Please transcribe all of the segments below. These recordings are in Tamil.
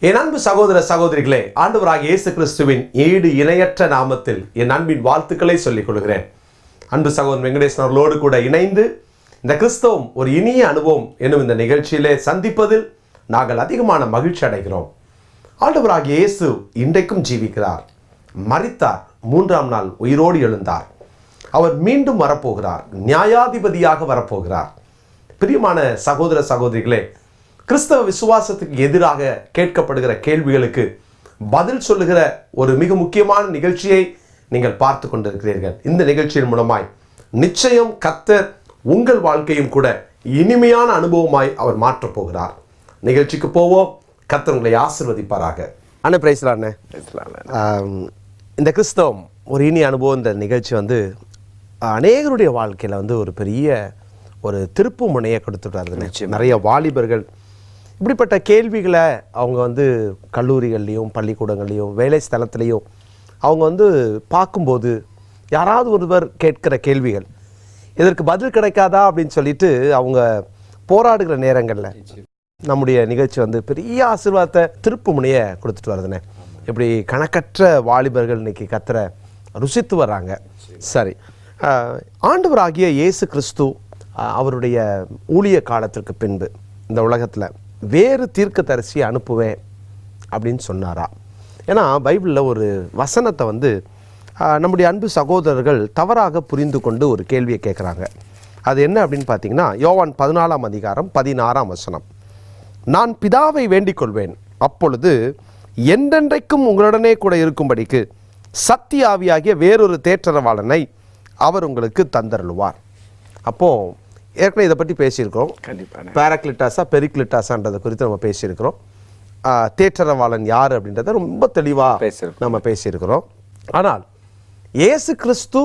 என் அன்பு சகோதர சகோதரிகளே ஆண்டவராக இயேசு கிறிஸ்துவின் ஈடு இணையற்ற நாமத்தில் என் அன்பின் வாழ்த்துக்களை சொல்லிக் கொள்கிறேன். அன்பு சகோதரன் வெங்கடேசன் அவர்களோடு கூட இணைந்து இந்த கிறிஸ்தவம் ஒரு இனிய அனுபவம் என்னும் இந்த நிகழ்ச்சியிலே சந்திப்பதில் நாங்கள் அதிகமான மகிழ்ச்சி அடைகிறோம். ஆண்டவராக இயேசு இன்றைக்கும் ஜீவிக்கிறார். மரித்தார். மூன்றாம் நாள் உயிரோடு எழுந்தார். அவர் மீண்டும் வரப்போகிறார். நியாயாதிபதியாக வரப்போகிறார். பிரியமான சகோதர சகோதரிகளே கிறிஸ்தவ விசுவாசத்துக்கு எதிராக கேட்கப்படுகிற கேள்விகளுக்கு பதில் சொல்லுகிற ஒரு மிக முக்கியமான நிகழ்ச்சியை நீங்கள் பார்த்து கொண்டிருக்கிறீர்கள். இந்த நிகழ்ச்சியின் மூலமாய் நிச்சயம் கத்தர் உங்கள் வாழ்க்கையும் கூட இனிமையான அனுபவமாய் அவர் மாற்றப் போகிறார். நிகழ்ச்சிக்கு போவோம். கத்தர் உங்களை ஆசிர்வதிப்பாராக. அண்ணே ஆம், இந்த கிறிஸ்தவம் ஒரு இனிய அனுபவம். இந்த நிகழ்ச்சி வந்து அநேகருடைய வாழ்க்கையில் வந்து ஒரு பெரிய ஒரு திருப்பு முனையை கொடுத்துட்டு வருதுண்ணே நிறைய வாலிபர்கள் இப்படிப்பட்ட கேள்விகளை அவங்க வந்து கல்லூரிகள்லேயும் பள்ளிக்கூடங்கள்லேயும் வேலை ஸ்தலத்துலேயும் அவங்க வந்து பார்க்கும்போது யாராவது ஒருவர் கேட்கிற கேள்விகள் இதற்கு பதில் கிடைக்காதா அப்படின்னு சொல்லிட்டு அவங்க போராடுகிற நேரங்களில் நம்முடைய நிகழ்ச்சி வந்து பெரிய ஆசீர்வாதத்தை திருப்பு முனையை கொடுத்துட்டு வருதுண்ணே. இப்படி கணக்கற்ற வாலிபர்கள் இன்னைக்கு கத்துற ருசித்து வர்றாங்க. சரி. ஆண்டவராகிய இயேசு கிறிஸ்து அவருடைய ஊழிய காலத்திற்கு பின்பு இந்த உலகத்தில் வேறு தீர்க்கதரிசியை அனுப்புவேன் அப்படின்னு சொன்னாரா. ஏன்னா பைபிளில் ஒரு வசனத்தை வந்து நம்முடைய அன்பு சகோதரர்கள் தவறாக புரிந்து கொண்டு ஒரு கேள்வியை கேட்குறாங்க. அது என்ன அப்படின்னு பார்த்தீங்கன்னா யோவான் பதினாலாம் அதிகாரம் பதினாறாம் வசனம். நான் பிதாவை வேண்டிக் கொள்வேன். அப்பொழுது என்றென்றைக்கும் உங்களுடனே கூட இருக்கும்படிக்கு சத்திய ஆவியாகிய வேறொரு தேற்றரவாளனை அவர் உங்களுக்கு தந்தருளுவார். அப்போது ஏற்கனவே இதை பற்றி பேசியிருக்கிறோம். கண்டிப்பான பேராக்லிட்டாஸா பெரிக்லிட்டாஸான்றதை குறித்து நம்ம பேசியிருக்கிறோம். தேற்றரவாளன் யார் அப்படின்றத ரொம்ப தெளிவாக பேசியிருக்கோம். நம்ம பேசியிருக்கிறோம். ஆனால் இயேசு கிறிஸ்து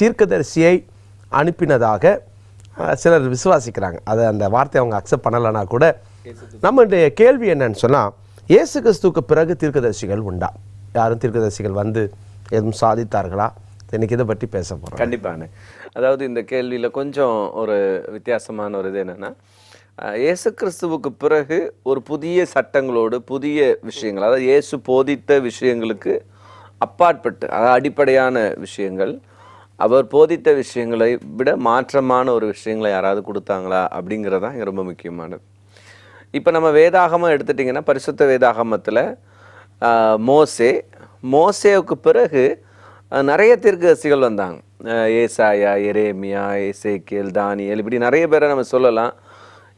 தீர்க்கதரிசியை அனுப்பினதாக சிலர் விசுவாசிக்கிறாங்க. அதை அந்த வார்த்தையை அவங்க அக்செப்ட் பண்ணலைன்னா கூட நம்மளுடைய கேள்வி என்னன்னு சொன்னால் இயேசு கிறிஸ்துவுக்கு பிறகு தீர்க்கதரிசிகள் உண்டா? யாரும் தீர்க்கதரிசிகள் வந்து எதுவும் சாதித்தார்களா? இன்னைக்கு இதை பற்றி பேச போகிறோம் கண்டிப்பான அதாவது இந்த கேள்வியில் கொஞ்சம் ஒரு வித்தியாசமான ஒரு இது என்னென்னா இயேசு கிறிஸ்துவுக்கு பிறகு ஒரு புதிய சட்டங்களோடு புதிய விஷயங்கள் அதாவது இயேசு போதித்த விஷயங்களுக்கு அப்பாற்பட்டு அதாவது அடிப்படையான விஷயங்கள் அவர் போதித்த விஷயங்களை விட மாற்றமான ஒரு விஷயங்களை யாராவது கொடுத்தாங்களா அப்படிங்கிறது தான் ரொம்ப முக்கியமானது. இப்போ நம்ம வேதாகமம் எடுத்துட்டிங்கன்னா பரிசுத்த வேதாகமத்தில் மோசே மோசேவுக்கு பிறகு நிறைய தீர்க்கதரிசிகள் வந்தாங்க. ஏசாயா எரேமியா ஏசேக்கியல் தானியேல் இப்படி நிறைய பேரை நம்ம சொல்லலாம்.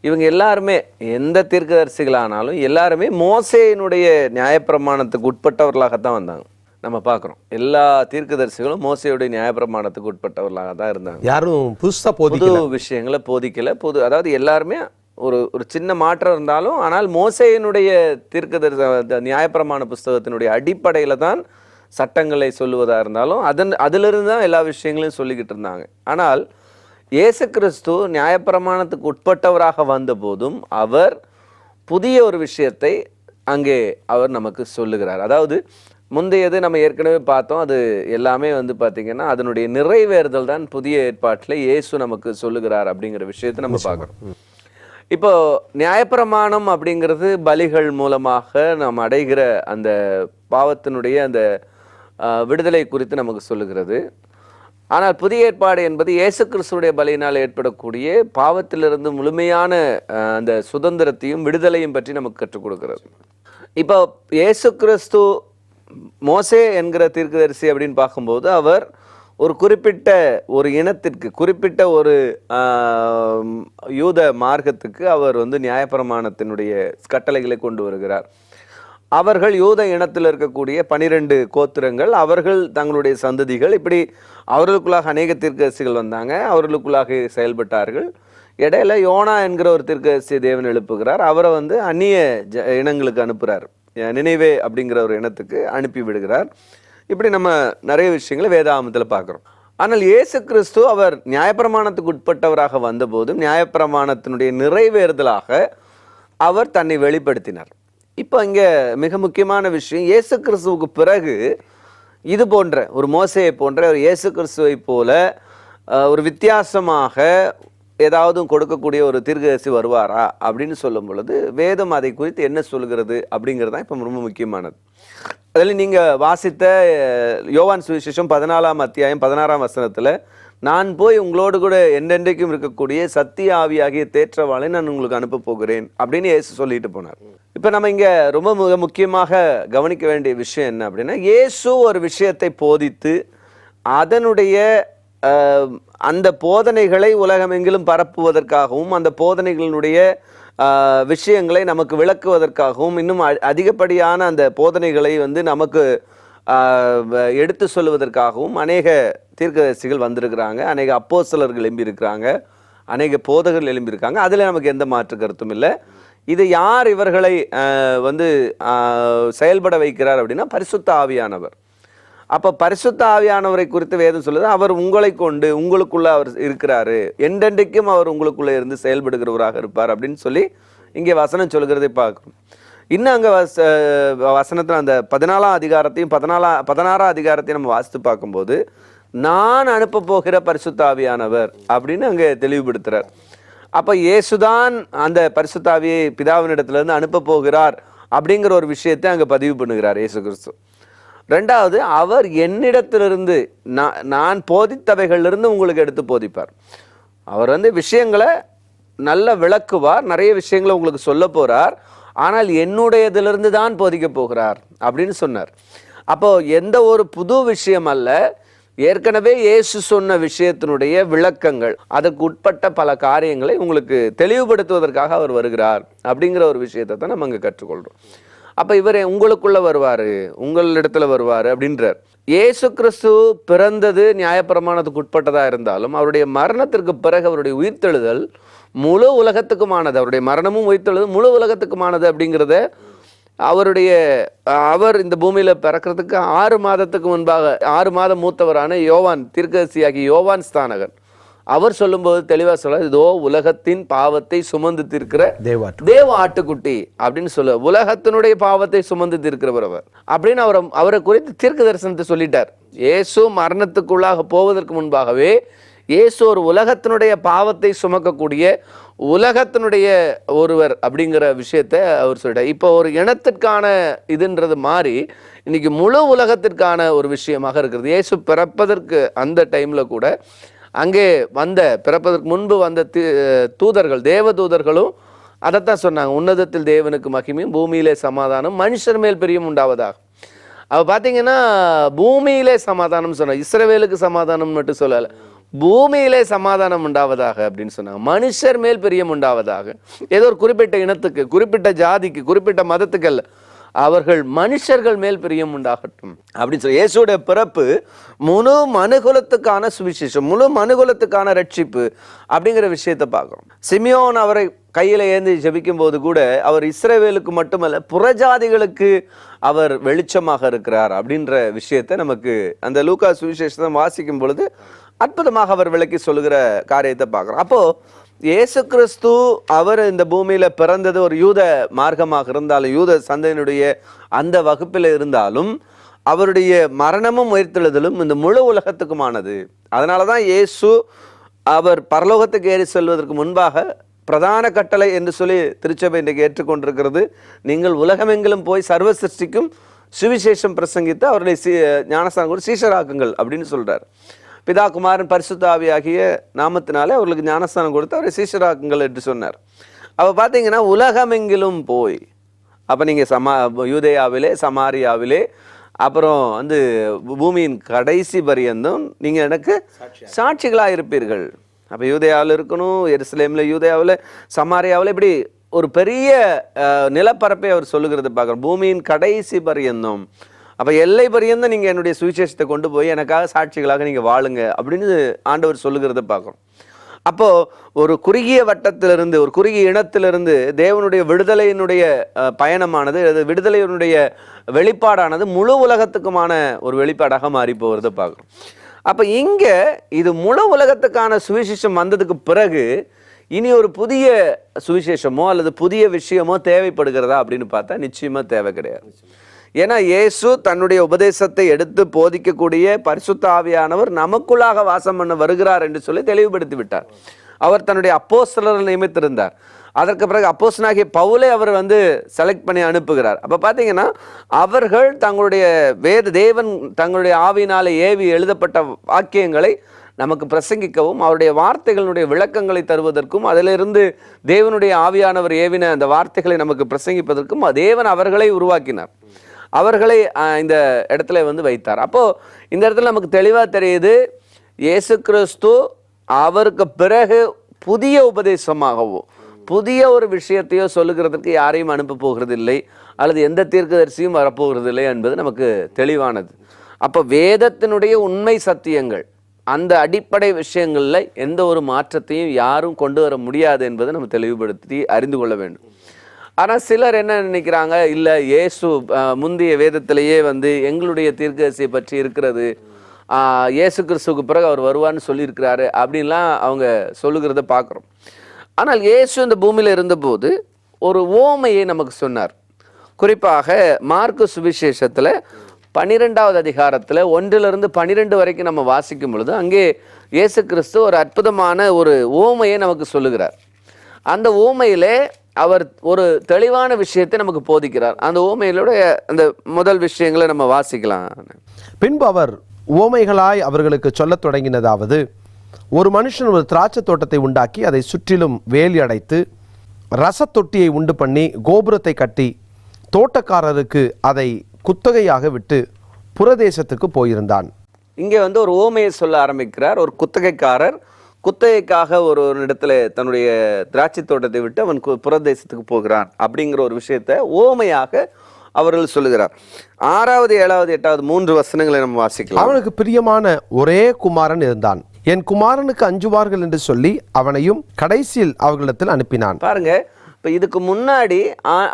இவங்க எல்லாருமே எந்த தீர்க்கதரிசிகளானாலும் எல்லாருமே மோசேயினுடைய நியாயப்பிரமாணத்துக்கு உட்பட்டவர்களாகத்தான் வந்தாங்க. நம்ம பார்க்குறோம். எல்லா தீர்க்கதரிசிகளும் மோசேயுடைய நியாயப்பிரமாணத்துக்கு உட்பட்டவர்களாக தான் இருந்தாங்க. யாரும் புதுசாக புது விஷயங்களை போதிக்கல. புது அதாவது எல்லாருமே ஒரு ஒரு சின்ன மாற்றம் இருந்தாலும் ஆனால் மோசேயினுடைய தீர்க்கதரிச நியாயப்பிரமாண புஸ்தகத்தினுடைய அடிப்படையில் தான் சட்டங்களை சொல்லுவதா இருந்தாலும் அதன் அதிலிருந்து தான் எல்லா விஷயங்களையும் சொல்லிக்கிட்டு இருந்தாங்க. ஆனால் இயேசு கிறிஸ்து நியாயப்பிரமாணத்துக்கு உட்பட்டவராக வந்த போதும் அவர் புதிய ஒரு விஷயத்தை அங்கே அவர் நமக்கு சொல்லுகிறார். அதாவது முந்தையது நம்ம ஏற்கனவே பார்த்தோம். அது எல்லாமே வந்து பார்த்திங்கன்னா அதனுடைய நிறைவேறுதல் தான் புதிய ஏற்பாட்டில் இயேசு நமக்கு சொல்லுகிறார் அப்படிங்கிற விஷயத்தை நம்ம பார்க்குறோம். இப்போ நியாயப்பிரமாணம் அப்படிங்கிறது பலிகள் மூலமாக நாம் அடைகிற அந்த பாவத்தினுடைய அந்த விடுதலை குறித்து நமக்கு சொல்லுகிறது. ஆனால் புதிய ஏற்பாடு என்பது இயேசு கிறிஸ்துடைய பலியினால் ஏற்படக்கூடிய பாவத்திலிருந்து முழுமையான அந்த சுதந்திரத்தையும் விடுதலையும் பற்றி நமக்கு கற்றுக் கொடுக்கிறது. இப்போ இயேசு கிறிஸ்து மோசே என்கிற தீர்க்கதரிசி அப்படின்னு பார்க்கும்போது அவர் ஒரு குறிப்பிட்ட ஒரு இனத்திற்கு குறிப்பிட்ட ஒரு யூத மார்க்கத்துக்கு அவர் வந்து நியாயப்பிரமாணத்தினுடைய கட்டளைகளை கொண்டு வருகிறார். அவர்கள் யூத இனத்தில் இருக்கக்கூடிய பனிரெண்டு கோத்திரங்கள் அவர்கள் தங்களுடைய சந்ததிகள். இப்படி அவர்களுக்குள்ளாக அநேக தீர்க்கரசிகள் வந்தாங்க. அவர்களுக்குள்ளாக செயல்பட்டார்கள். இடையில யோனா என்கிற ஒரு தீர்க்கதரிசி தேவன் எழுப்புகிறார். அவரை வந்து அந்நிய ஜ இனங்களுக்கு அனுப்புகிறார் நினைவே அப்படிங்கிற ஒரு இனத்துக்கு அனுப்பி விடுகிறார். இப்படி நம்ம நிறைய விஷயங்களை வேதாமத்தில் பார்க்குறோம். ஆனால் இயேசு கிறிஸ்து அவர் நியாயப்பிரமாணத்துக்கு உட்பட்டவராக வந்தபோதும் நியாயப்பிரமாணத்தினுடைய நிறைவேறுதலாக அவர் தன்னை வெளிப்படுத்தினார். இப்போ இங்கே மிக முக்கியமான விஷயம் இயேசு கிறிஸ்துவுக்கு பிறகு இது போன்ற ஒரு மோசையை போன்ற ஒரு இயேசு கிறிஸ்துவை போல ஒரு வித்தியாசமாக ஏதாவது கொடுக்கக்கூடிய ஒரு தீர்க்கதரிசி வருவாரா அப்படின்னு சொல்லும் பொழுது வேதம் அதை குறித்து என்ன சொல்கிறது அப்படிங்கிறது தான் இப்போ ரொம்ப முக்கியமானது. அதில் நீங்கள் வாசித்த யோவான் சுவிசேஷம் பதினாலாம் அத்தியாயம் பதினாறாம் வசனத்தில் நான் போய் உங்களோடு கூட என்றென்றைக்கும் இருக்கக்கூடிய சத்திய ஆவியாகிய தேற்றவாளை நான் உங்களுக்கு அனுப்ப போகிறேன் அப்படின்னு இயேசு சொல்லிட்டு போனார். இப்போ நம்ம இங்கே ரொம்ப மிக முக்கியமாக கவனிக்க வேண்டிய விஷயம் என்ன அப்படின்னா இயேசு ஒரு விஷயத்தை போதித்து அதனுடைய அந்த போதனைகளை உலகமெங்கிலும் பரப்புவதற்காகவும் அந்த போதனைகளினுடைய விஷயங்களை நமக்கு விளக்குவதற்காகவும் இன்னும் அ- அதிகப்படியான அந்த போதனைகளை வந்து நமக்கு எடுத்து சொல்லுவதற்காகவும் அநேக தீர்க்கதரிசிகள் வந்திருக்கிறாங்க. அநேக அப்போஸ்தலர்கள் எழும்பியிருக்கிறாங்க. அநேக போதகர்கள் எழும்பியிருக்காங்க. அதில் நமக்கு எந்த மாற்று கருத்தும் இல்லை. இது யார் இவர்களை வந்து செயல்பட வைக்கிறார் அப்படின்னா பரிசுத்த ஆவியானவர். அப்போ பரிசுத்த ஆவியானவரை குறித்து வேதம் சொல்லுது அவர் உங்களை கொண்டு உங்களுக்குள்ளே அவர் இருக்கிறாரு. என்றென்றைக்கும் அவர் உங்களுக்குள்ளே இருந்து செயல்படுகிறவராக இருப்பார் அப்படின்னு சொல்லி இங்கே வசனம் சொல்கிறதை பார்க்கணும் இன்னும் அங்கே வச வசனத்தில் அந்த பதினாலாம் அதிகாரத்தையும் பதினாலா பதினாறாம் அதிகாரத்தையும் நம்ம வாசித்து பார்க்கும்போது நான் அனுப்ப போகிற பரிசுத்தாவியானவர் அப்படின்னு அங்கே தெளிவுபடுத்துறார். அப்போ இயேசுதான் அந்த பரிசுத்தாவியை பிதாவினிடத்துலேருந்து அனுப்ப போகிறார் அப்படிங்கிற ஒரு விஷயத்தை அங்கே பதிவு பண்ணுகிறார் இயேசு கிறிஸ்து. ரெண்டாவது அவர் என்னிடத்திலிருந்து நான் நான் போதித்தவைகளிலிருந்து உங்களுக்கு எடுத்து போதிப்பார். அவர் வந்து விஷயங்களை நல்ல விளக்குவார் நிறைய விஷயங்களை உங்களுக்கு சொல்ல போகிறார் ஆனால் என்னுடையதிலிருந்து தான் போதிக்க போகிறார் அப்படின்னு சொன்னார். அப்போ எந்த ஒரு புது விஷயம் அல்ல ஏற்கனவே இயேசு சொன்ன விஷயத்தினுடைய விளக்கங்கள் அதற்கு உட்பட்ட பல காரியங்களை உங்களுக்கு தெளிவுபடுத்துவதற்காக அவர் வருகிறார் அப்படிங்கிற ஒரு விஷயத்தை தான் நம்ம அங்கே கற்றுக்கொள்கிறோம் அப்போ இவர் உங்களுக்குள்ளே வருவார் உங்களிடத்துல வருவார் அப்படின்றார். இயேசு கிறிஸ்து பிறந்தது நியாயப்பிரமாணத்துக்கு உட்பட்டதாக இருந்தாலும் அவருடைய மரணத்திற்கு பிறகு அவருடைய உயிர்த்தெழுதல் முழு உலகத்துக்குமானது அவருடைய மரணமும் உயிர்த்தெழுதல் முழு உலகத்துக்குமானது அப்படிங்கிறத அவருடைய அவர் இந்த பூமியில பிறக்கிறதுக்கு ஆறு மாதத்துக்கு முன்பாக ஆறு மாதம் மூத்தவரான யோவான் தீர்க்கதரிசியாகிய யோவான் ஸ்தானகன். அவர் சொல்லும்போது தெளிவா சொல்ல இதோ உலகத்தின் பாவத்தை சுமந்து தீர்க்கிற தேவாட்டு தேவ ஆட்டுக்குட்டி அப்படின்னு சொல்ல உலகத்தினுடைய பாவத்தை சுமந்து தீர்க்கிறவர் அவர். அப்படின்னு அவரை அவரை குறித்து தீர்க்க தரிசனத்தை சொல்லிட்டார். இயேசு மரணத்துக்குள்ளாக போவதற்கு முன்பாகவே இயேசு ஒரு உலகத்தினுடைய பாவத்தை சுமக்கக்கூடிய உலகத்தினுடைய ஒருவர் அப்படிங்கிற விஷயத்த அவர் சொல்லிட்டார். இப்போ ஒரு இனத்திற்கான இதுன்றது மாறி இன்னைக்கு முழு உலகத்திற்கான ஒரு விஷயமாக இருக்கிறது. இயேசு பிறப்பதற்கு அந்த டைமில் கூட அங்கே வந்த பிறப்பதற்கு முன்பு வந்த தூதர்கள் தேவ தூதர்களும் அதைத்தான் சொன்னாங்க. உன்னதத்தில் தேவனுக்கு மகிமையும் பூமியிலே சமாதானம் மனுஷர் மேல் பிரியும் உண்டாவதாக. அவள் பார்த்தீங்கன்னா பூமியிலே சமாதானம் சொன்ன இஸ்ரவேலுக்கு சமாதானம் மட்டும் சொல்லலை. பூமியிலே சமாதானம் உண்டாவதாக அப்படின்னு சொன்னாங்க. மனுஷர் மேல் பிரியம் உண்டாவதாக. ஏதோ ஒரு குறிப்பிட்ட இனத்துக்கு குறிப்பிட்ட ஜாதிக்கு குறிப்பிட்ட மதத்துக்கு அல்ல அவர்கள் மனுஷர்கள் மேல் பிரியம் உண்டாகட்டும் அப்படின்னு சொல்லி இயேசுடைய பிறப்பு முழு மனுகுலத்துக்கான சுவிசேஷம் முழு மனுகுலத்துக்கான ரட்சிப்பு அப்படிங்கிற விஷயத்தை பார்க்குறோம். சிமியோன் அவரை கையில் ஏந்தி ஜபிக்கும் போது கூட அவர் இஸ்ரேவேலுக்கு மட்டுமல்ல புறஜாதிகளுக்கு அவர் வெளிச்சமாக இருக்கிறார் அப்படின்ற விஷயத்தை நமக்கு அந்த லூகா சுவிசேஷத்தை வாசிக்கும் பொழுது அற்புதமாக அவர் விளக்கி சொல்லுகிற காரியத்தை பார்க்குறோம். அப்போ இயேசு கிறிஸ்து அவர் இந்த பூமியில் பிறந்தது ஒரு யூத மார்க்கமாக இருந்தாலும் யூத சந்தையினுடைய அந்த வகுப்பில் இருந்தாலும் அவருடைய மரணமும் உயிர்த்தெழுதலும் இந்த முழு உலகத்துக்குமானது. அதனால தான் இயேசு அவர் பரலோகத்துக்கு ஏறி செல்வதற்கு முன்பாக பிரதான கட்டளை என்று சொல்லி திருச்சபை இன்றைக்கு ஏற்றுக்கொண்டிருக்கிறது. நீங்கள் உலகமெங்கிலும் போய் சர்வ சிருஷ்டிக்கும் சுவிசேஷம் பிரசங்கித்து அவர்களை சீ ஞானஸ்தானம் கூட சீஷராக்குங்கள் அப்படின்னு சொல்கிறார் பிதா குமாரன் பரிசுத்த ஆவியாகிய நாமத்தினாலே அவர்களுக்கு ஞானஸ்தானம் கொடுத்து அவரை சீஷராக்குங்கள் என்று சொன்னார். அப்போ பார்த்தீங்கன்னா உலகமெங்கிலும் போய் அப்போ நீங்கள் சமா யூதேயாவிலே சமாரியாவிலே அப்புறம் வந்து பூமியின் கடைசி பரியந்தம் நீங்கள் எனக்கு சாட்சிகளாக இருப்பீர்கள். அப்போ யூதேயாவில் இருக்கணும் எருசலேமில் யூதேயாவில் சமாரியாவில் இப்படி ஒரு பெரிய நிலப்பரப்பை அவர் சொல்லுகிறது பார்க்குறோம். பூமியின் கடைசி பரியந்தம். அப்போ எல்லை பரியந்தம் நீங்கள் என்னுடைய சுவிசேஷத்தை கொண்டு போய் எனக்காக சாட்சிகளாக நீங்கள் வாழுங்க அப்படின்னு ஆண்டவர் சொல்லுகிறத பார்க்குறோம் அப்போது ஒரு குறுகிய வட்டத்திலிருந்து ஒரு குறுகிய இனத்திலிருந்து தேவனுடைய விடுதலையினுடைய பயணமானது அது விடுதலையினுடைய வெளிப்பாடானது முழு உலகத்துக்குமான ஒரு வெளிப்பாடாக மாறி போகிறத பார்க்குறோம் அப்போ இங்கே இது முழு உலகத்துக்கான சுவிசேஷம் வந்ததுக்கு பிறகு இனி ஒரு புதிய சுவிசேஷமோ அல்லது புதிய விஷயமோ தேவைப்படுகிறதா அப்படின்னு பார்த்தா நிச்சயமாக தேவை கிடையாது. ஏன்னா இயேசு தன்னுடைய உபதேசத்தை எடுத்து போதிக்கக்கூடிய பரிசுத்த ஆவியானவர் நமக்குள்ளாக வாசம் பண்ண வருகிறார் என்று சொல்லி தெளிவுபடுத்தி விட்டார். அவர் தன்னுடைய அப்போஸ்தலரை நியமித்திருந்தார். அதற்கு பிறகு அப்போஸ்தலனாகிய பவுலை அவர் வந்து செலக்ட் பண்ணி அனுப்புகிறார். அப்போ பார்த்தீங்கன்னா அவர்கள் தங்களுடைய வேத தேவன் தங்களுடைய ஆவினாலே ஏவி எழுதப்பட்ட வாக்கியங்களை நமக்கு பிரசங்கிக்கவும் அவருடைய வார்த்தைகளுடைய விளக்கங்களை தருவதற்கும் அதிலிருந்து தேவனுடைய ஆவியானவர் ஏவின அந்த வார்த்தைகளை நமக்கு பிரசங்கிப்பதற்கும் தேவன் அவர்களை உருவாக்கினார். அவர்களை இந்த இடத்துல வந்து வைத்தார். அப்போது இந்த இடத்துல நமக்கு தெளிவாக தெரியுது இயேசு கிறிஸ்து அவருக்கு பிறகு புதிய உபதேசமாகவோ புதிய ஒரு விஷயத்தையோ சொல்லுகிறதுக்கு யாரையும் அனுப்ப போகிறதில்லை அல்லது எந்த தீர்க்கதரிசியும் வரப்போகிறதில்லை என்பது நமக்கு தெளிவானது. அப்போ வேதத்தினுடைய உண்மை சத்தியங்கள் அந்த அடிப்படை விஷயங்களில் எந்த ஒரு மாற்றத்தையும் யாரும் கொண்டு வர முடியாது என்பதை நம்ம தெளிவுபடுத்தி அறிந்து கொள்ள வேண்டும். ஆனால் சிலர் என்ன நினைக்கிறாங்க? இல்லை இயேசு முந்தைய வேதத்திலேயே வந்து எங்களுடைய தீர்க்கதரிசியை பற்றி இருக்கிறது. இயேசு கிறிஸ்துவுக்கு பிறகு அவர் வருவார்னு சொல்லியிருக்கிறாரு அப்படின்லாம் அவங்க சொல்லுகிறத பார்க்குறோம். ஆனால் இயேசு இந்த பூமியில் இருந்தபோது ஒரு ஓமையை நமக்கு சொன்னார். குறிப்பாக மார்க்கு சுவிசேஷத்தில் பன்னிரெண்டாவது அதிகாரத்தில் ஒன்றிலிருந்து பன்னிரெண்டு வரைக்கும் நம்ம வாசிக்கும் பொழுது அங்கே இயேசு கிறிஸ்து ஒரு அற்புதமான ஒரு ஓமையை நமக்கு சொல்லுகிறார். அந்த ஓமையிலே அவர் ஒரு தெளிவான விஷயத்தை நமக்கு போதிக்கிறார். அந்த ஓமையிலுடைய அந்த முதல் விஷயங்களை நம்ம வாசிக்கலாம். பின்பு அவர் உவமைகளாய் அவர்களுக்கு சொல்லத் தொடங்கினதாவது ஒரு மனுஷன் ஒரு திராட்சை தோட்டத்தை உண்டாக்கி அதை சுற்றிலும் வேலி அடைத்து ரசத் தொட்டியை உண்டு பண்ணி கோபுரத்தை கட்டி தோட்டக்காரருக்கு அதை குத்தகையாக விட்டு புறதேசத்துக்கு போயிருந்தான். இங்கே வந்து ஒரு ஓமையை சொல்ல ஆரம்பிக்கிறார். ஒரு குத்தகைக்காரர் குத்தகைக்காக ஒரு ஒரு இடத்துல தன்னுடைய திராட்சை தோட்டத்தை விட்டு அவன் புறதேசத்துக்கு போகிறான் அப்படிங்கிற ஒரு விஷயத்தை ஓமையாக அவர்கள் சொல்லுகிறார். ஆறாவது ஏழாவது எட்டாவது மூன்று வசனங்களை நம்ம வாசிக்கலாம். அவனுக்கு பிரியமான ஒரே குமாரன் இருந்தான். என் குமாரனுக்கு அஞ்சுவார்கள் என்று சொல்லி அவனையும் கடைசியில் அவர்களிடத்தில் அனுப்பினான். பாருங்க இப்போ இதுக்கு முன்னாடி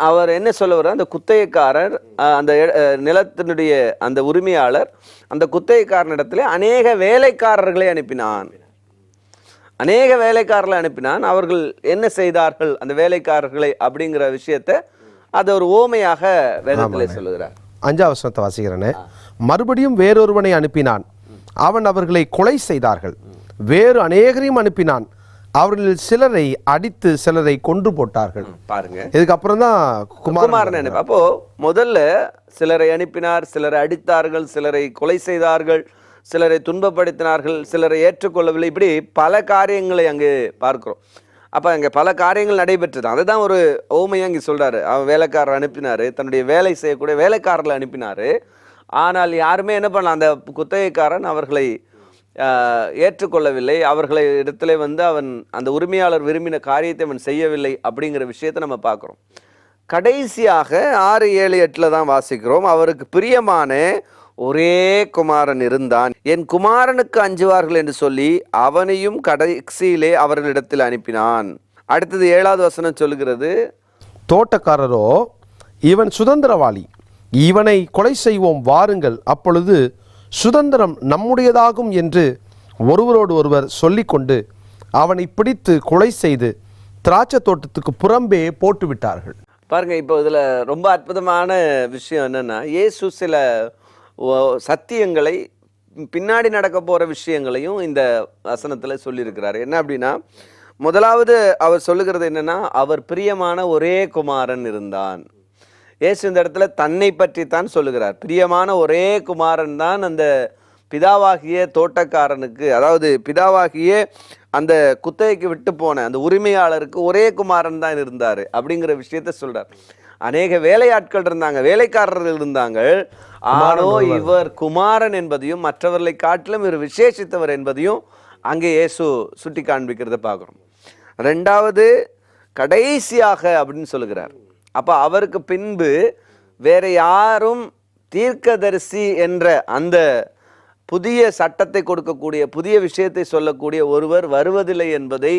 அவர் என்ன சொல்ல வர்றார்? அந்த குத்தகைக்காரர் அந்த நிலத்தினுடைய அந்த உரிமையாளர் அந்த குத்தகைக்காரனிடத்துல அநேக வேலைக்காரர்களை அனுப்பினான். அநேக வேலைக்காரர்களை அனுப்பினான். அவர்கள் என்ன செய்தார்கள்? அந்த வேலைக்காரர்களை அப்படிங்கிற விஷயத்தை அது ஒரு ஓமையாக வேதத்திலே சொல்லுகிறார். அஞ்சாவது வசனத்தை வாசிக்கிறேன்னு மறுபடியும் வேறொருவனை அனுப்பினான். அவன் அவர்களை கொலை செய்தார்கள். வேறு அநேகரையும் அனுப்பினான். அவர்களில் சிலரை அடித்து சிலரை கொன்று போட்டார்கள். பாருங்க. இதுக்கப்புறம் தான் குமாரன் குமாரன் அனுப்பி அப்போ முதல்ல சிலரை அனுப்பினார் சிலரை அடித்தார்கள் சிலரை கொலை செய்தார்கள். சிலரை துன்பப்படுத்தினார்கள் சிலரை ஏற்றுக்கொள்ளவில்லை. இப்படி பல காரியங்களை அங்கு பார்க்கிறோம். அப்போ அங்கே பல காரியங்கள் நடைபெற்றது. அதுதான் ஒரு ஓமையாக அங்கே சொல்கிறாரு அவன் வேலைக்காரர் அனுப்பினார் தன்னுடைய வேலை செய்யக்கூடிய வேலைக்காரர்களை அனுப்பினார். ஆனால் யாருமே என்ன பண்ணலாம் அந்த குத்தகைக்காரன் அவர்களை ஏற்றுக்கொள்ளவில்லை. அவர்களை இடத்துல வந்து அவன் அந்த உரிமையாளர் விரும்பின காரியத்தை அவன் செய்யவில்லை அப்படிங்கிற விஷயத்தை நம்ம பார்க்குறோம். கடைசியாக ஆறு ஏழு எட்டில் தான் வாசிக்கிறோம். அவருக்கு பிரியமான ஒரே குமாரன் இருந்தான். என் குமாரனுக்கு அஞ்சுவார்கள் என்று சொல்லி அவனையும் கடைசியிலே அவர்களிடத்தில் அனுப்பினான். அடுத்தது ஏழாவது வசனம் சொல்லுகிறது. தோட்டக்காரரோ இவன் சுதந்திரவாளி. இவனை கொலை செய்வோம் வாருங்கள். அப்பொழுது சுதந்திரம் நம்முடையதாகும் என்று ஒருவரோடு ஒருவர் சொல்லிக்கொண்டு அவனை பிடித்து கொலை செய்து திராட்சை தோட்டத்துக்கு புறம்பே போட்டு விட்டார்கள் பாருங்க இப்போ இதில் ரொம்ப அற்புதமான விஷயம் என்னன்னா இயேசு சில சத்தியங்களை பின்னாடி நடக்க போகிற விஷயங்களையும் இந்த வசனத்தில் சொல்லியிருக்கிறார். என்ன அப்படின்னா முதலாவது அவர் சொல்லுகிறது என்னென்னா அவர் பிரியமான ஒரே குமாரன் இருந்தான். இயேசு இந்த இடத்துல தன்னை பற்றி தான் சொல்லுகிறார். பிரியமான ஒரே குமாரன் தான் அந்த பிதாவாகிய தோட்டக்காரனுக்கு அதாவது பிதாவாகிய அந்த குத்தகைக்கு விட்டு போன அந்த உரிமையாளருக்கு ஒரே குமாரன் தான் இருந்தார் அப்படிங்கிற விஷயத்த சொல்கிறார் அநேக வேலையாட்கள் இருந்தாங்க வேலைக்காரர்கள் இருந்தாங்க ஆனோ இவர் குமாரன் என்பதையும் மற்றவர்களை காட்டிலும் இவர் விசேஷித்தவர் என்பதையும் அங்கே இயேசு சுட்டி காண்பிக்கிறத பார்க்குறோம். ரெண்டாவது கடைசியாக அப்படின்னு சொல்லுகிறார். அப்போ அவருக்கு பின்பு வேற யாரும் தீர்க்கதரிசி என்ற அந்த புதிய சட்டத்தை கொடுக்கக்கூடிய புதிய விஷயத்தை சொல்லக்கூடிய ஒருவர் வருவதில்லை என்பதை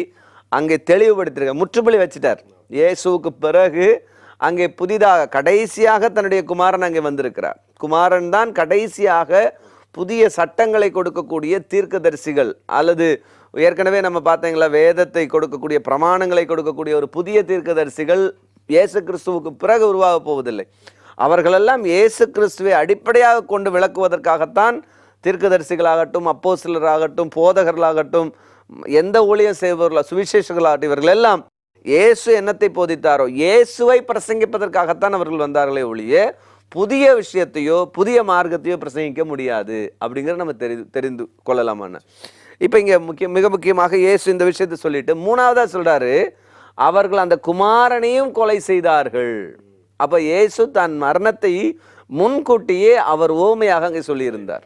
அங்கே தெளிவுபடுத்தியிருக்கார். முற்றுப்புள்ளி வச்சிட்டார். இயேசுவுக்கு பிறகு அங்கே புதிதாக கடைசியாக தன்னுடைய குமாரன் அங்கே வந்திருக்கிறார். குமாரன் தான் கடைசியாக புதிய சட்டங்களை கொடுக்கக்கூடிய தீர்க்கதரிசிகள் அல்லது ஏற்கனவே நம்ம பார்த்தீங்களா வேதத்தை கொடுக்கக்கூடிய பிரமாணங்களை கொடுக்கக்கூடிய ஒரு புதிய தீர்க்கதரிசிகள் இயேசு கிறிஸ்துவுக்கு பிறகு உருவாக போவதில்லை. அவர்களெல்லாம் இயேசு கிறிஸ்துவை அடிப்படையாக கொண்டு விளக்குவதற்காகத்தான் தீர்க்கதரிசிகளாகட்டும் அப்போஸ்தலராகட்டும் போதகர்களாகட்டும் எந்த ஊழியம் செய்பவர்களோ சுவிசேஷர்களாகட்டும் இவர்கள் எல்லாம் இயேசு என்னத்தை போதித்தாரோ? இயேசுவை பிரசங்கிப்பதற்காகத்தான் அவர்கள் வந்தார்களே ஒழிய புதிய விஷயத்தையோ புதிய மார்க்கத்தையோ பிரசங்கிக்க முடியாது அப்படிங்கிறத நம்ம தெரி தெரிந்து கொள்ளலாமான்னு இப்போ இங்கே முக்கிய மிக முக்கியமாக இயேசு இந்த விஷயத்தை சொல்லிட்டு மூணாவதா சொல்றாரு அவர்கள் அந்த குமாரனையும் கொலை செய்தார்கள். அப்போ இயேசு தன் மரணத்தை முன்கூட்டியே அவர் ஓமையாக அங்கே சொல்லியிருந்தார்.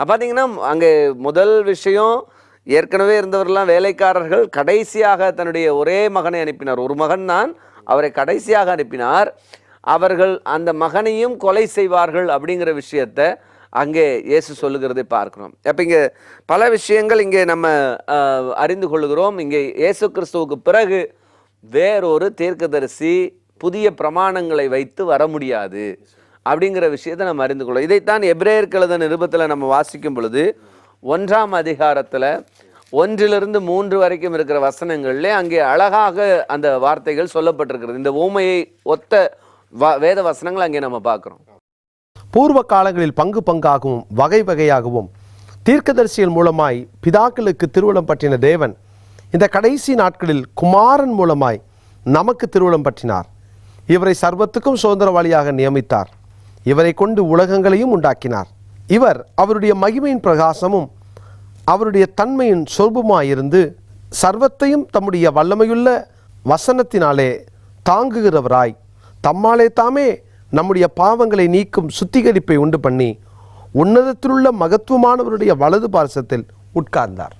பார்த்தீங்கன்னா அங்கே முதல் விஷயம் ஏற்கனவே இருந்தவரெல்லாம் வேலைக்காரர்கள் கடைசியாக தன்னுடைய ஒரே மகனை அனுப்பினார். ஒரு மகன் தான் அவரை கடைசியாக அனுப்பினார். அவர்கள் அந்த மகனையும் கொலை செய்வார்கள் அப்படிங்கிற விஷயத்த அங்கே இயேசு சொல்லுகிறதை பார்க்குறோம். அப்போ இங்கே பல விஷயங்கள் இங்கே நம்ம அறிந்து கொள்கிறோம். இங்கே இயேசு கிறிஸ்துவுக்கு பிறகு வேறொரு தீர்க்கதரிசி புதிய பிரமாணங்களை வைத்து வர முடியாது அப்படிங்கிற விஷயத்தை நம்ம அறிந்து கொள்ளும் இதைத்தான் எப்ரேயர் கழுத நிருபத்தில் நம்ம வாசிக்கும் பொழுது ஒன்றாம் அதிகாரத்தில் ஒன்றிலிருந்து மூன்று வரைக்கும் இருக்கிற வசனங்கள்லே அங்கே அழகாக அந்த வார்த்தைகள் சொல்லப்பட்டிருக்கிறது. இந்த ஊமையை ஒத்த வ- வேத வசனங்கள் அங்கே நம்ம பார்க்குறோம். பூர்வ காலங்களில் பங்கு பங்காகவும் வகை வகையாகவும் தீர்க்கதரிசிகள் மூலமாய் பிதாக்களுக்கு திருவுளம் பற்றின தேவன் இந்த கடைசி நாட்களில் குமாரன் மூலமாய் நமக்கு திருவுளம் பற்றினார். இவரை சர்வத்துக்கும் சுதந்திரவாளியாக நியமித்தார். இவரை கொண்டு உலகங்களையும் உண்டாக்கினார். இவர் அவருடைய மகிமையின் பிரகாசமும் அவருடைய தன்மையின் சொர்பமாயிருந்து சர்வத்தையும் தம்முடைய வல்லமையுள்ள வசனத்தினாலே தாங்குகிறவராய் தம்மாலே தாமே நம்முடைய பாவங்களை நீக்கும் சுத்திகரிப்பை உண்டு பண்ணி உன்னதத்திலுள்ள மகத்துவமானவருடைய வலது பார்சத்தில் உட்கார்ந்தார்.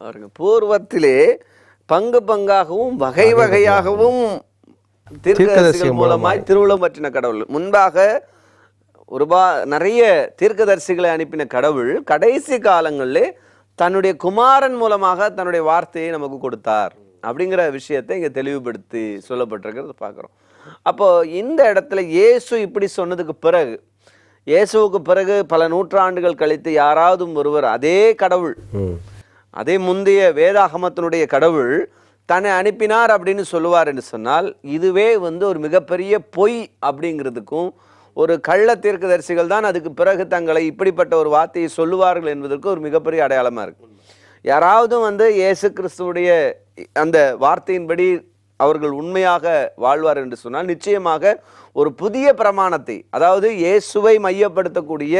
அவருங்க பூர்வத்திலே பங்கு பங்காகவும் வகை வகையாகவும் தீர்க்கதரிசிகள் மூலமாய். திருவுளம் பற்றின கடவுள். முன்பாக ஒரு பா நிறைய தீர்க்கதரிசிகளை அனுப்பின கடவுள் கடைசி காலங்களிலே தன்னுடைய குமாரன் மூலமாக தன்னுடைய வார்த்தையை நமக்கு கொடுத்தார் அப்படிங்கிற விஷயத்தை இங்கே தெளிவுபடுத்தி சொல்லப்பட்டிருக்கிறது பார்க்குறோம். அப்போ இந்த இடத்துல இயேசு இப்படி சொன்னதுக்கு பிறகு இயேசுவுக்கு பிறகு பல நூற்றாண்டுகள் கழித்து யாராவது ஒருவர் அதே கடவுள் அதே முந்தைய வேதாகமத்தினுடைய கடவுள் தன்னை அனுப்பினார் அப்படின்னு சொல்லுவார் என்று சொன்னால் இதுவே வந்து ஒரு மிகப்பெரிய பொய் அப்படிங்கிறதுக்கும் ஒரு கள்ள தீர்க்கதரிசிகள் தான் அதுக்கு பிறகு தங்களை இப்படிப்பட்ட ஒரு வார்த்தையை சொல்லுவார்கள் என்பதற்கு ஒரு மிகப்பெரிய அடையாளமாக இருக்கு. யாராவது வந்து இயேசு கிறிஸ்துவுடைய அந்த வார்த்தையின்படி அவர்கள் உண்மையாக வாழ்வார் என்று சொன்னால் நிச்சயமாக ஒரு புதிய பிரமாணத்தை அதாவது இயேசுவை மையப்படுத்தக்கூடிய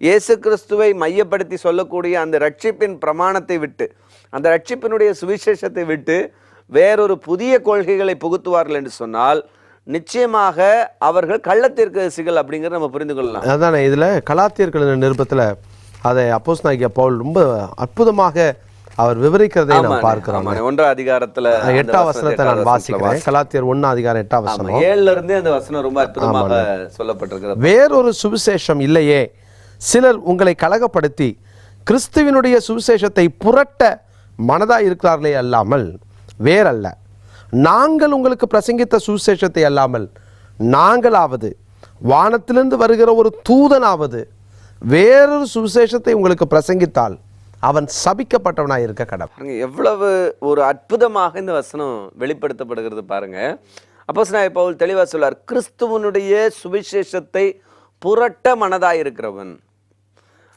இயேசு கிறிஸ்துவை மையப்படுத்தி சொல்லக்கூடிய அந்த ரட்சிப்பின் பிரமாணத்தை விட்டு அந்த ரட்சிப்பினுடைய சுவிசேஷத்தை விட்டு வேறொரு புதிய கொள்கைகளை புகுத்துவார்கள் என்று சொன்னால் நிச்சயமாக அவர்கள் கள்ளத்தீர்க்கதரிசிகள் அப்படிங்கிறத நம்ம புரிந்து கொள்ளலாம். அதானே இதில் கலாத்தியர்கள் நிருபத்தில் அதை அப்போஸ் நாய்க்கிய பவுல் ரொம்ப அற்புதமாக அவர் விவரிக்கிறதை நாம் ஆமாண்ணே, பார்க்கிறோம். ஒன்றாம் அதிகாரத்துல எட்டாம் வசனத்தை நான் வாசிக்கிறேன். கலாத்தியர் ஒன்று அதிகாரம் எட்டாம் வசனம். ஏழுல இருந்தே அந்த வசனம் ரொம்ப அற்புதமாக சொல்லப்பட்டிருக்கிறது. வேறொரு சுவிசேஷம் இல்லையே. சிலர் உங்களை கலகப்படுத்தி கிறிஸ்துவினுடைய சுவிசேஷத்தை புரட்ட மனதாய் இருக்கிறார்களே அல்லாமல் வேறல்ல. நாங்கள் உங்களுக்கு பிரசங்கித்த சுவிசேஷத்தை அல்லாமல் நாங்களாவது வானத்திலிருந்து வருகிற ஒரு தூதனாவது வேறொரு சுவிசேஷத்தை உங்களுக்கு பிரசங்கித்தால் அவன் சபிக்கப்பட்டவனாக இருக்க கடவுள். எவ்வளவு ஒரு அற்புதமாக இந்த வசனம் வெளிப்படுத்தப்படுகிறது பாருங்க. அப்போ பவுல் தெளிவாக சொல்லார் கிறிஸ்துவனுடைய சுவிசேஷத்தை புரட்ட மனதாக இருக்கிறவன்.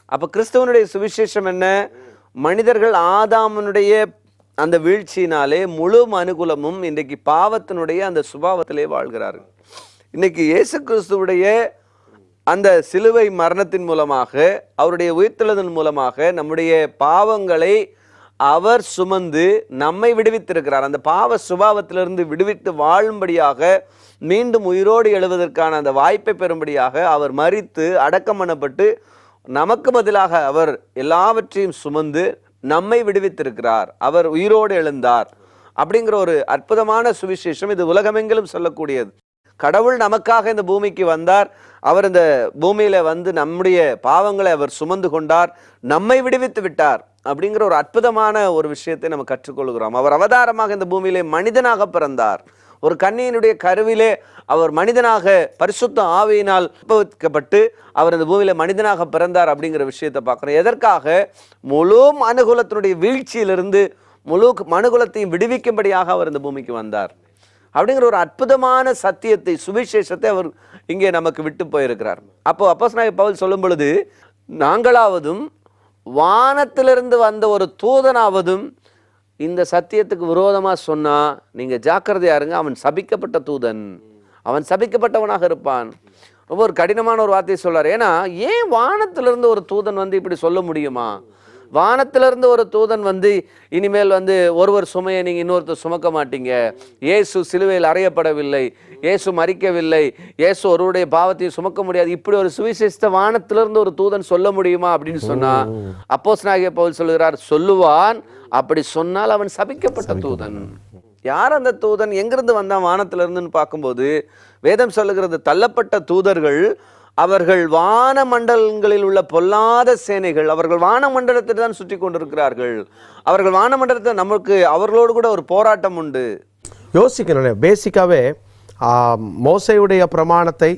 அப்போ கிறிஸ்துவனுடைய சுவிசேஷம் என்ன? மனிதர்கள் ஆதாமனுடைய அந்த வீழ்ச்சியினாலே முழு மனுகுலமும் இன்றைக்கு பாவத்தினுடைய அந்த சுபாவத்திலே வாழ்கிறார்கள். இன்னைக்கு இயேசு கிறிஸ்துவுடைய அந்த சிலுவை மரணத்தின் மூலமாக அவருடைய உயிர்த்தெழுதல் மூலமாக நம்முடைய பாவங்களை அவர் சுமந்து நம்மை விடுவித்திருக்கிறார். அந்த பாவ சுபாவத்திலிருந்து விடுவித்து வாழும்படியாக மீண்டும் உயிரோடு எழுவதற்கான அந்த வாய்ப்பை பெறும்படியாக அவர் மறித்து அடக்கம் பண்ணப்பட்டு நமக்கு பதிலாக அவர் எல்லாவற்றையும் சுமந்து நம்மை விடுவித்திருக்கிறார். அவர் உயிரோடு எழுந்தார். அப்படிங்கிற ஒரு அற்புதமான சுவிசேஷம் இது உலகமெங்கிலும் சொல்லக்கூடியது. கடவுள் நமக்காக இந்த பூமிக்கு வந்தார். அவர் இந்த பூமியில வந்து நம்முடைய பாவங்களை அவர் சுமந்து கொண்டார். நம்மை விடுவித்து விட்டார். அப்படிங்கிற ஒரு அற்புதமான ஒரு விஷயத்தை நம்ம கற்றுக்கொள்கிறோம். அவர் அவதாரமாக இந்த பூமியிலே மனிதனாக பிறந்தார். ஒரு கண்ணியினுடைய கருவிலே அவர் மனிதனாக பரிசுத்த ஆவியினால் உற்பவிக்கப்பட்டு அவர் இந்த பூமியில் மனிதனாக பிறந்தார் அப்படிங்கிற விஷயத்தை பார்க்குறோம். எதற்காக? முழு மனுகுலத்தினுடைய வீழ்ச்சியிலிருந்து முழு மனுகுலத்தையும் விடுவிக்கும்படியாக அவர் இந்த பூமிக்கு வந்தார். அப்படிங்கிற ஒரு அற்புதமான சத்தியத்தை சுவிசேஷத்தை அவர் இங்கே நமக்கு விட்டு போயிருக்கிறார். அப்போ அப்போஸ் பவுல் சொல்லும் பொழுது நாங்களாவதும் வானத்திலிருந்து வந்த ஒரு தூதனாவதும் இந்த சத்தியத்துக்கு விரோதமாக சொன்னால் நீங்கள் ஜாக்கிரதையா இருங்க அவன் சபிக்கப்பட்ட தூதன். அவன் சபிக்கப்பட்டவனாக இருப்பான். ரொம்ப ஒரு கடினமான ஒரு வார்த்தையை சொல்றாரு. ஏன்னா ஏன் வானத்திலிருந்து ஒரு தூதன் வந்து இப்படி சொல்ல முடியுமா? வானத்திலிருந்து ஒரு தூதன் வந்து இனிமேல் வந்து ஒருவர் சுமையை நீங்கள் இன்னொருத்தர் சுமக்க மாட்டீங்க. இயேசு சிலுவையில் அறையப்படவில்லை. இயேசு மறிக்கவில்லை இயேசு ஒருவருடைய பாவத்தையும் சுமக்க முடியாது. இப்படி ஒரு சுவிசேஷத்தை வானத்திலிருந்து ஒரு தூதன் சொல்ல முடியுமா அப்படின்னு சொன்னால் அப்போஸ் நாகிய பவுல் சொல்லுகிறார் சொல்லுவான் அப்படி சொன்னால் அவன் சபிக்கப்பட்ட தூதன். யார் அந்த தூதன்? எங்கிருந்து வந்தான் வானத்துல இருந்துன்னு பார்க்கும்போது வேதம் சொல்லுகிறது தள்ளப்பட்ட தூதர்கள் அவர்கள் வான மண்டலங்களில் உள்ள பொல்லாத சேனைகள் அவர்கள் வான மண்டலத்தில் தான் சுற்றி கொண்டிருக்கிறார்கள். அவர்கள் வான மண்டலத்தில் நமக்கு அவர்களோடு கூட ஒரு போராட்டம் உண்டு. யோசிக்கணும் பேசிக்காகவே மோசையுடைய பிரமாணத்தை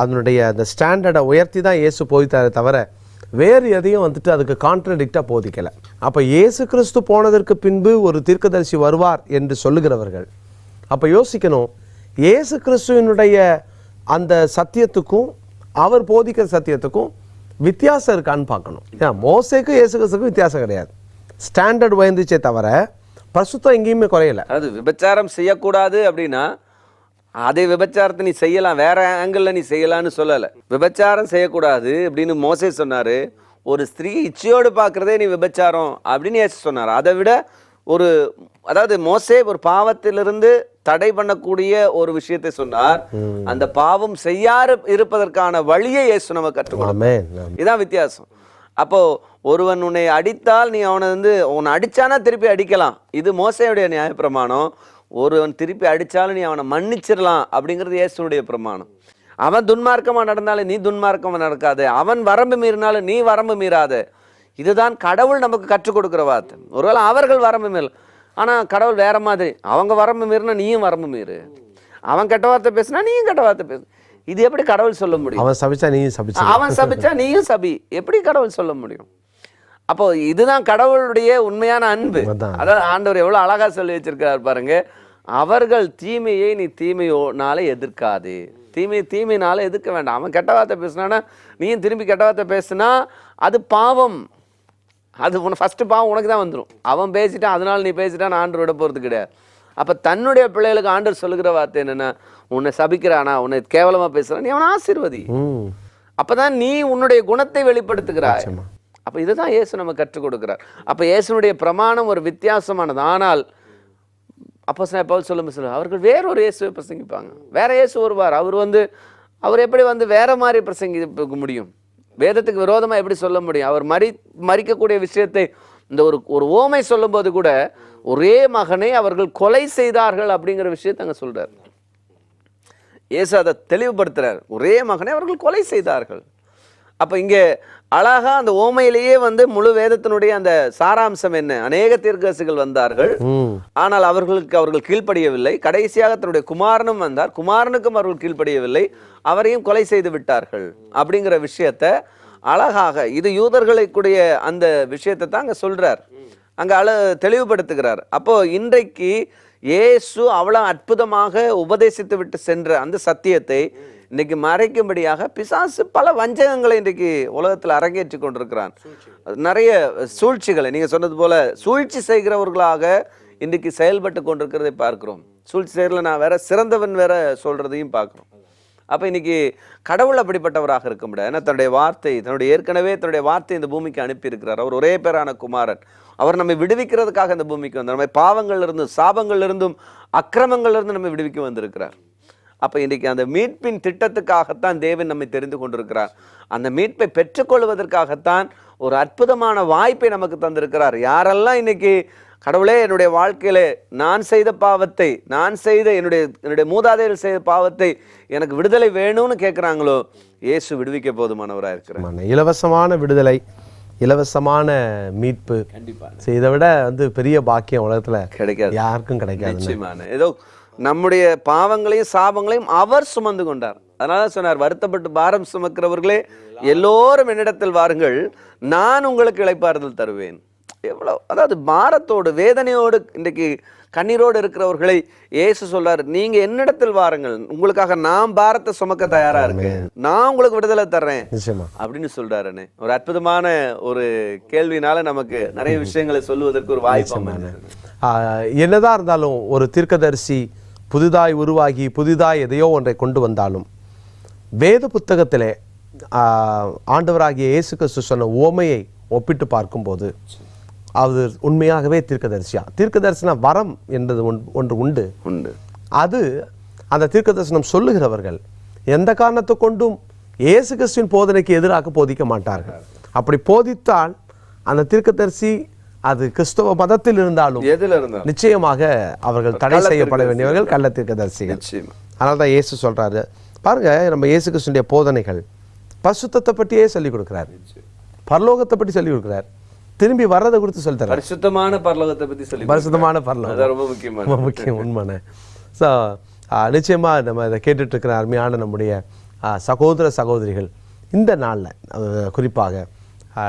அதனுடைய அந்த ஸ்டாண்டர்டை உயர்த்தி தான் இயேசு போதித்தாரே தவிர வேறு எதையும் வந்துட்டு அதுக்கு கான்ட்ரடிக்டாக போதிக்கலை. அப்போ இயேசு கிறிஸ்து போனதற்கு பின்பு ஒரு தீர்க்கதரிசி வருவார் என்று சொல்லுகிறவர்கள். அப்போ யோசிக்கணும் இயேசு கிறிஸ்துவினுடைய அந்த சத்தியத்துக்கும் அவர் போதிக்கிற சத்தியத்துக்கும் வித்தியாசம் இருக்கான்னு பார்க்கணும். ஏன்னா மோசைக்கும் இயேசு கிறிஸ்துக்கும் வித்தியாசம் கிடையாது. ஸ்டாண்டர்ட் உயர்ந்துச்சே தவிர பிரசுத்தம் எங்கேயுமே குறையலை. அது விபச்சாரம் செய்யக்கூடாது அப்படின்னா அதே விபச்சாரத்தை நீ செய்யலாம் வேற ஆங்கிளில் நீ செய்யலாம்னு சொல்லலை. விபச்சாரம் செய்யக்கூடாது அப்படின்னு மோசே சொன்னாரு. ஒரு ஸ்திரீ இச்சையோடு பார்க்கறதே நீ விபச்சாரம் அப்படின்னு ஏசு சொன்னார். அதை விட ஒரு அதாவது மோசே ஒரு பாவத்திலிருந்து தடை பண்ணக்கூடிய ஒரு விஷயத்தை சொன்னார். அந்த பாவம் செய்யாறு இருப்பதற்கான வழியை இயேசு நம்ம ஆமென். இதான் வித்தியாசம். அப்போ ஒருவன் உன்னை அடித்தால் நீ அவனை வந்து உன்னை அடிச்சானா திருப்பி அடிக்கலாம். இது மோசையுடைய நியாயப்பிரமாணம். ஒருவன் திருப்பி அடிச்சாலும் நீ அவனை மன்னிச்சிடலாம் அப்படிங்கிறது இயேசுடைய பிரமாணம். அவன் துன்மார்க்கமா நடந்தாலும் நீ துன்மார்க்கமா நடக்காத. அவன் வரம்பு மீறினாலும் நீ வரம்பு மீறாத. இதுதான் கடவுள் நமக்கு கற்றுக் கொடுக்கிற வார்த்தை. ஒருவேளை அவர்கள் வரம்பு மீறல. ஆனா கடவுள் வேற மாதிரி. அவங்க வரம்பு மீறினா நீயும் வரம்பு மீறு. அவன் கெட்ட வார்த்தை பேசினா நீயும் கெட்ட வார்த்தை பேசு. இது எப்படி கடவுள் சொல்ல முடியும்? அவன் சபிச்சா நீயும் சபிச்ச அவன் சபிச்சா நீயும் சபி. எப்படி கடவுள் சொல்ல முடியும்? அப்போ இதுதான் கடவுளுடைய உண்மையான அன்பு. அதாவது ஆண்டவர் எவ்வளவு அழகா சொல்லி வச்சிருக்கிறார் பாருங்க. அவர்கள் தீமையை நீ தீமையோனால எதிர்க்காதே. தீமை தீமையினால எதிர்க்க வேண்டாம். அவன் கெட்ட வார்த்தை பேசினானா நீயும் திரும்பி கெட்ட வார்த்தை பேசுனா அது பாவம். அது உன ஃபஸ்ட்டு பாவம் உனக்கு தான் வந்துடும் அவன் பேசிட்டான் அதனால நீ பேசிட்டான் ஆண்டவர் விட போகிறது கிடையாது. அப்போ தன்னுடைய பிள்ளைகளுக்கு ஆண்டவர் சொல்லுகிற வார்த்தை என்னன்னா உன்னை சபிக்கிறானா? உன்னை கேவலமா பேசுறான் நீ அவனை ஆசீர்வதி. ம். அப்பதான் நீ உன்னுடைய குணத்தை வெளிப்படுத்துகிறாய். அப்ப இதுதான் இயேசு நம்ம கற்றுக் கொடுக்கிறார். அப்ப இயேசுனுடைய பிரமாணம் ஒரு வித்தியாசமானது. ஆனால் அப்போ பவுல் சொல்லும் சொல்ல அவர்கள் வேறொரு இயேசுவை பிரசங்கிப்பாங்க. வேற இயேசு வருவார். அவர் வந்து அவர் எப்படி வந்து வேற மாதிரி பிரசங்கிக்க முடியும்? வேதத்துக்கு விரோதமாக எப்படி சொல்ல முடியும்? அவர் மறி மறிக்கக்கூடிய விஷயத்தை இந்த ஒரு ஒரு ஓமை சொல்லும்போது கூட ஒரே மகனை அவர்கள் கொலை செய்தார்கள் அப்படிங்கிற விஷயத்தை அங்கே சொல்கிறார் இயேசு அதை தெளிவுபடுத்துகிறார் ஒரே மகனை அவர்கள் கொலை செய்தார்கள். அப்ப இங்கே அழகா அந்த ஓமையிலேயே வந்து முழு வேதத்தினுடைய அந்த சாராம்சம் என்ன? அநேக தீர்க்கதரிசிகள் வந்தார்கள். ஆனால் அவர்களுக்கு அவர்கள் கீழ்ப்படியவில்லை. கடைசியாக தன்னுடைய குமாரனும் வந்தார். குமாரனுக்கும் அவர்கள் கீழ்ப்படியவில்லை. அவரையும் கொலை செய்து விட்டார்கள் அப்படிங்கிற விஷயத்த அழகாக இது யூதர்களை கூடிய அந்த விஷயத்தை தான் அங்க சொல்றார். அங்க அழ தெளிவுபடுத்துகிறார். அப்போ இன்றைக்கு இயேசு அவ்வளவு அற்புதமாக உபதேசித்து விட்டு சென்ற அந்த சத்தியத்தை இன்னைக்கு மறைக்கும்படியாக பிசாசு பல வஞ்சகங்களை இன்றைக்கு உலகத்தில் அரங்கேற்றி கொண்டிருக்கிறான். நிறைய சூழ்ச்சிகளை நீங்க சொன்னது போல சூழ்ச்சி செய்கிறவர்களாக இன்றைக்கு செயல்பட்டு கொண்டிருக்கிறதை பார்க்கிறோம். சூழ்ச்சி செய்யறதுல நான் வேற சிறந்தவன் வேற சொல்றதையும் பார்க்குறோம். அப்போ இன்னைக்கு கடவுள் அப்படிப்பட்டவராக இருக்க முடியாது. ஏன்னா தன்னுடைய வார்த்தை தன்னுடைய ஏற்கனவே தன்னுடைய வார்த்தை இந்த பூமிக்கு அனுப்பியிருக்கிறார். அவர் ஒரே பேரான குமாரன். அவர் நம்மை விடுவிக்கிறதுக்காக இந்த பூமிக்கு வந்தார். நம்மை பாவங்கள்லேருந்தும் சாபங்கள்லேருந்தும் அக்கிரமங்கள்லேருந்து நம்மை விடுவிக்க வந்திருக்கிறார். அப்ப இன்னைக்கு அந்த மீட்பின் திட்டத்துக்காகத்தான் தேவன் நம்மை தெரிந்து கொண்டிருக்கிறார். அந்த மீட்பை பெற்றுக்கொள்வதற்காகத்தான் ஒரு அற்புதமான வாய்ப்பை நமக்கு தந்திருக்கிறார். யாரெல்லாம் இன்னைக்கு கடவுளே என்னுடைய வாழ்க்கையில நான் செய்த பாவத்தை நான் செய்த என்னுடைய என்னுடைய மூதாதையர்கள் செய்த பாவத்தை எனக்கு விடுதலை வேணும்னு கேட்குறாங்களோ இயேசு விடுவிக்க போதுமானவராக இருக்கிறார். ஆமாண்ணே. இலவசமான விடுதலை இலவசமான மீட்பு கண்டிப்பா சரி, இதை விட வந்து பெரிய பாக்கியம் உலகத்துல கிடைக்காது. யாருக்கும் கிடைக்காது ஏதோ நம்முடைய பாவங்களையும் சாபங்களையும் அவர் சுமந்து கொண்டார். அதனால சொன்னார் வருத்தப்பட்டு பாரம் சுமக்கிறவர்களே எல்லோரும் என்னிடத்தில் வாருங்கள் நான் உங்களுக்கு இளைப்பாறுதல் தருவேன். எவ்வளோ அதாவது பாரத்தோடு வேதனையோடு இன்றைக்கு கண்ணீரோடு இருக்கிறவர்களை இயேசு சொல்றாரு நீங்க என்னிடத்தில் வாருங்கள் உங்களுக்காக நான் பாரத்தை சுமக்க தயாரா இருக்கேன். நான் உங்களுக்கு விடுதலை தர்றேன். அப்படின்னு சொல்றாருன்னு ஒரு அற்புதமான ஒரு கேள்வினால நமக்கு நிறைய விஷயங்களை சொல்லுவதற்கு ஒரு வாய்ப்பு என்னதான் இருந்தாலும் ஒரு தீர்க்கதரிசி புதிதாய் உருவாகி புதிதாய் எதையோ ஒன்றை கொண்டு வந்தாலும். வேத புத்தகத்திலே ஆண்டவராகிய இயேசு கிறிஸ்து சொன்ன ஓமையை ஒப்பிட்டு பார்க்கும்போது அது உண்மையாகவே தீர்க்கதரிசியா? தீர்க்கதரிசன வரம் என்பது ஒன்- ஒன்று உண்டு. உண்டு. அது அந்த தீர்க்கதரிசனம் சொல்லுகிறவர்கள் எந்த காரணத்தை கொண்டும் இயேசு கிறிஸ்துவின் போதனைக்கு எதிராக போதிக்க மாட்டார்கள். அப்படி போதித்தால் அந்த தீர்க்கதரிசி அது கிறிஸ்தவ மதத்தில் இருந்தாலும் எதுல இருந்தா நிச்சயமாக அவர்கள் தடை செய்யப்பட வேண்டியவர்கள் கள்ள தீர்க்கதரிசிகள் நிச்சயமா. அதனால தான் இயேசு சொல்றாரு. பாருங்க நம்ம இயேசு கிறிஸ்துடைய போதனைகள் பரிசுத்தத்தை பற்றியே சொல்லிக் கொடுக்கிறார். பரலோகத்தை பற்றி சொல்லிக் கொடுக்கிறார். திரும்பி வர்றதை குறித்து சொல்லி தர்றார். பரிசுத்தமான பரலோகத்தை பத்தி சொல்லி பரிசுத்தமான பரலோகம். ரொம்ப முக்கியமான ரொம்ப முக்கியம் உண்மைண்ணே ஸோ நிச்சயமாக நம்ம இதை கேட்டுட்டு இருக்கிற அருமையான நம்முடைய சகோதர சகோதரிகள் இந்த நாளில் குறிப்பாக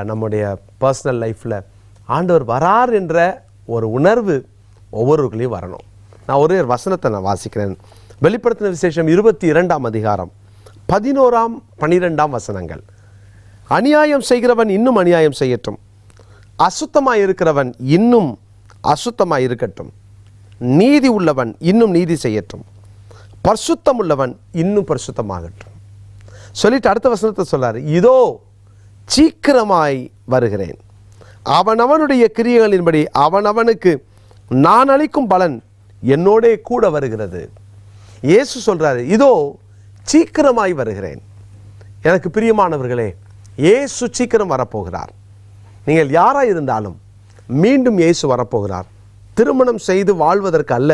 நம்முடைய பர்சனல் லைஃப்பில் ஆண்டவர் வரார் என்ற ஒரு உணர்வு ஒவ்வொருவர்களையும் வரணும். நான் ஒரே ஒரு வசனத்தை நான் வாசிக்கிறேன். வெளிப்படுத்தின விசேஷம் இருபத்தி இரண்டாம் அதிகாரம். பதினோராம் பனிரெண்டாம் வசனங்கள். அநியாயம் செய்கிறவன் இன்னும் அநியாயம் செய்யட்டும். அசுத்தமாக இருக்கிறவன் இன்னும் அசுத்தமாக இருக்கட்டும். நீதி உள்ளவன் இன்னும் நீதி செய்யட்டும். பரிசுத்தம் உள்ளவன் இன்னும் பரிசுத்தமாகட்டும். சொல்லிட்டு அடுத்த வசனத்தை சொல்கிறார் இதோ சீக்கிரமாய் வருகிறேன். அவனவனுடைய கிரியைகளின்படி அவனவனுக்கு நான் அளிக்கும் பலன் என்னோடே கூட வருகிறது. இயேசு சொல்கிறாரு இதோ சீக்கிரமாய் வருகிறேன். எனக்கு பிரியமானவர்களே இயேசு சீக்கிரம் வரப்போகிறார். நீங்கள் யாராக இருந்தாலும் மீண்டும் இயேசு வரப்போகிறார். திருமணம் செய்து வாழ்வதற்கு அல்ல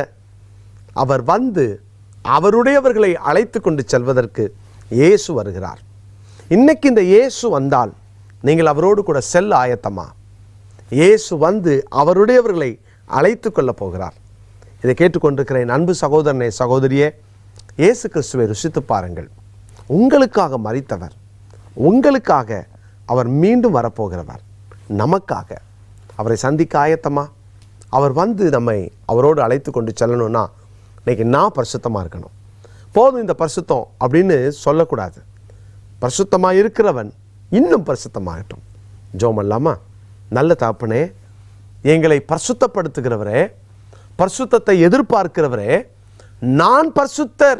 அவர் வந்து அவருடையவர்களை அழைத்து கொண்டு செல்வதற்கு இயேசு வருகிறார். இன்னைக்கு இந்த இயேசு வந்தால் நீங்கள் அவரோடு கூட செல்ல ஆயத்தமா? இயேசு வந்து அவருடையவர்களை அழைத்து கொள்ளப் போகிறார். இதை கேட்டுக்கொண்டிருக்கிற என் அன்பு சகோதரனே சகோதரியே இயேசு கிறிஸ்துவை ருசித்து பாருங்கள். உங்களுக்காக மறித்தவர் உங்களுக்காக அவர் மீண்டும் வரப்போகிறவர் நமக்காக. அவரை சந்திக்க ஆயத்தமா? அவர் வந்து நம்மை அவரோடு அழைத்து கொண்டு செல்லணும்னா இன்னைக்கு நான் பரிசுத்தமாக இருக்கணும். போதும் இந்த பரிசுத்தம் அப்படின்னு சொல்லக்கூடாது. பரிசுத்தமாக இருக்கிறவன் இன்னும் பரிசுத்தமாகட்டும். ஜோமல்லாமா நல்ல தாப்பனே எங்களை பரிசுத்தப்படுத்துகிறவரே பரிசுத்தத்தை எதிர்பார்க்கிறவரே நான் பரிசுத்தர்.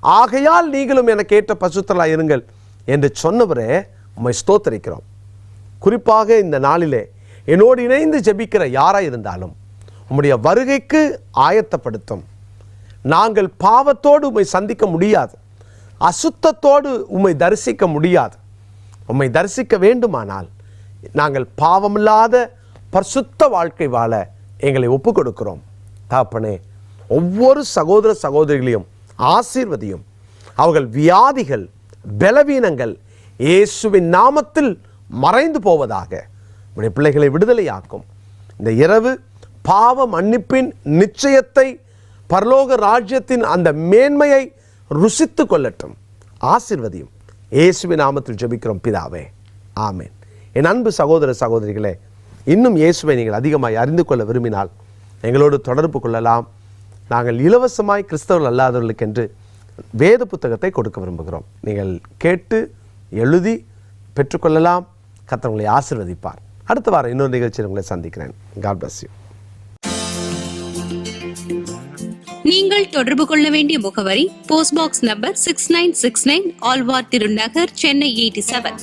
ஆகையால் நீங்களும் எனக்கு ஏற்ற பரிசுத்தலாக இருங்கள் என்று சொன்னவரே உம்மை ஸ்தோத்தரிக்கிறோம். குறிப்பாக இந்த நாளிலே என்னோடு இணைந்து ஜெபிக்கிற யாராக இருந்தாலும் உம்முடைய வருகைக்கு ஆயத்தப்படுத்தும். நாங்கள் பாவத்தோடு உம்மை சந்திக்க முடியாது. அசுத்தத்தோடு உம்மை தரிசிக்க முடியாது. உம்மை தரிசிக்க வேண்டுமானால் நாங்கள் பாவமில்லாத பரிசுத்த வாழ்க்கை வாழ எங்களை ஒப்புக் கொடுக்கிறோம் தாப்பனே ஒவ்வொரு சகோதர சகோதரிகளையும் ஆசீர்வதியும். அவர்கள் வியாதிகள் பலவீனங்கள் இயேசுவின் நாமத்தில் மறைந்து போவதாக உடைய பிள்ளைகளை விடுதலையாக்கும். இந்த இரவு பாவ மன்னிப்பின் நிச்சயத்தை பரலோக ராஜ்யத்தின் அந்த மேன்மையை ருசித்து கொள்ளட்டும். ஆசிர்வதியும். இயேசுவின் நாமத்தில் ஜபிக்கிறோம் பிதாவே. ஆமேன். என் அன்பு சகோதர சகோதரிகளே இன்னும் இயேசுவை நீங்கள் அதிகமாக அறிந்து கொள்ள விரும்பினால் எங்களோடு தொடர்பு கொள்ளலாம். நாங்கள் இலவசமாய் கிறிஸ்தவர்கள் அல்லாதவர்களுக்கென்று வேத புத்தகத்தை கொடுக்க விரும்புகிறோம். நீங்கள் கேட்டு எழுதி பெற்றுக்கொள்ளலாம். கத்தவங்களை ஆசிர்வதிப்பார். அடுத்த வாரம் இன்னொரு நிகழ்ச்சியில் உங்களை சந்திக்கிறேன். காட் பிளஸ் யூ நீங்கள் தொடர்பு கொள்ள வேண்டிய முகவரி post box number six nine six nine Alwar Thirunagar Chennai eighty seven